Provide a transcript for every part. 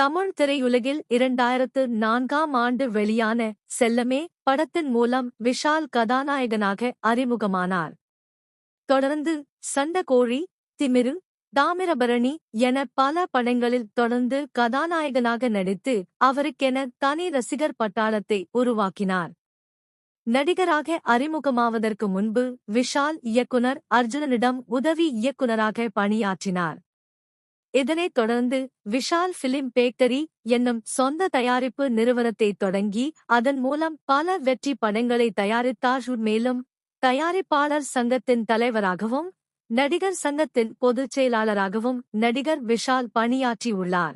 தமிழ் திரையுலகில் இரண்டாயிரத்து நான்காம் ஆண்டு வெளியான செல்லமே படத்தின் மூலம் விஷால் கதாநாயகனாக அறிமுகமானார். தொடர்ந்து சண்டகோழி திமிரு தாமிரபரணி என பல படங்களில் தொடர்ந்து கதாநாயகனாக நடித்து அவருக்கென தனி ரசிகர் பட்டாளத்தை உருவாக்கினார். நடிகராக அறிமுகமாவதற்கு முன்பு விஷால் இயக்குனர் அர்ஜுனனிடம் உதவி இயக்குனராக பணியாற்றினார். இதனைத் தொடர்ந்து விஷால் பிலிம் பேக்டரி என்னும் சொந்த தயாரிப்பு நிறுவனத்தை தொடங்கி அதன் மூலம் பல வெற்றி படங்களை தயாரித்தார். மேலும் தயாரிப்பாளர் சங்கத்தின் தலைவராகவும் நடிகர் சங்கத்தின் பொதுச் செயலாளராகவும் நடிகர் விஷால் பணியாற்றியுள்ளார்.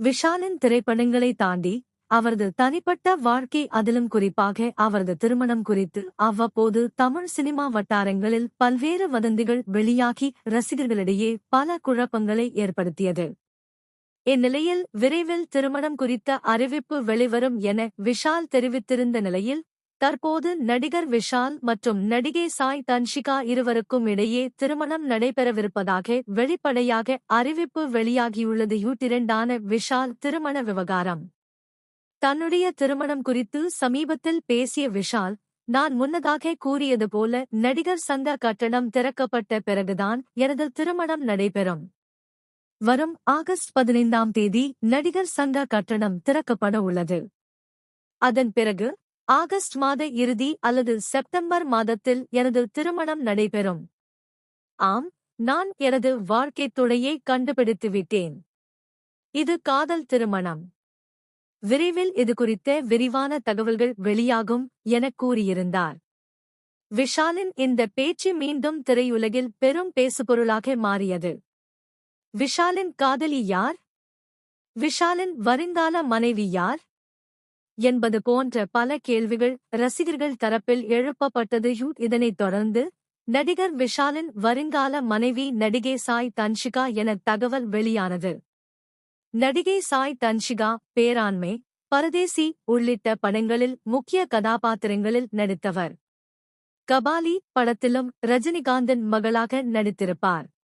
விஷாலின் திரைப்படங்களை தாண்டி அவரது தனிப்பட்ட வாழ்க்கை அதிலும் குறிப்பாக அவரது திருமணம் குறித்து அவ்வப்போது தமிழ் சினிமா வட்டாரங்களில் பல்வேறு வதந்திகள் வெளியாகி ரசிகர்களிடையே பல குழப்பங்களை ஏற்படுத்தியது. இந்நிலையில் விரைவில் திருமணம் குறித்த அறிவிப்பு வெளிவரும் என விஷால் தெரிவித்திருந்த நிலையில் தற்போது நடிகர் விஷால் மற்றும் நடிகை சாய் தன்ஷிகா இருவருக்கும் இடையே திருமணம் நடைபெறவிருப்பதாக வெளிப்படையாக அறிவிப்பு வெளியாகியுள்ளது. யூட்டிரண்டான விஷால் திருமண விவகாரம். தன்னுடைய திருமணம் குறித்து சமீபத்தில் பேசிய விஷால் நான் முன்னதாக கூறியது போல நடிகர் சங்க கட்டணம் திறக்கப்பட்ட பிறகுதான் எனது திருமணம் நடைபெறும். வரும் ஆகஸ்ட் பதினைந்தாம் தேதி நடிகர் சங்க கட்டணம் திறக்கப்பட உள்ளது. அதன் பிறகு ஆகஸ்ட் மாத இறுதி அல்லது செப்டம்பர் மாதத்தில் எனது திருமணம் நடைபெறும். ஆம் நான் எனது வாழ்க்கைத் துணையை கண்டுபிடித்துவிட்டேன். இது காதல் திருமணம். விரைவில் இது குறித்த விரிவான தகவல்கள் வெளியாகும் எனக் கூறியிருந்தார். விஷாலின் இந்த பேச்சு மீண்டும் திரையுலகில் பெரும் பேசுபொருளாக மாறியது. விஷாலின் காதலி யார்? விஷாலின் வருங்கால மனைவி யார்? என்பது போன்ற பல கேள்விகள் ரசிகர்கள் தரப்பில் எழுப்பப்பட்டது இதனைத் தொடர்ந்து நடிகர் விஷாலின் வருங்கால மனைவி நடிகை சாய் தன்ஷிகா என தகவல் வெளியானது. நடிகை சாய் தன்ஷிகா பேராண்மை பரதேசி உள்ளிட்ட படங்களில் முக்கிய கதாபாத்திரங்களில் நடித்தவர். கபாலி படத்திலும் ரஜினிகாந்தின் மகளாக நடித்திருப்பார்.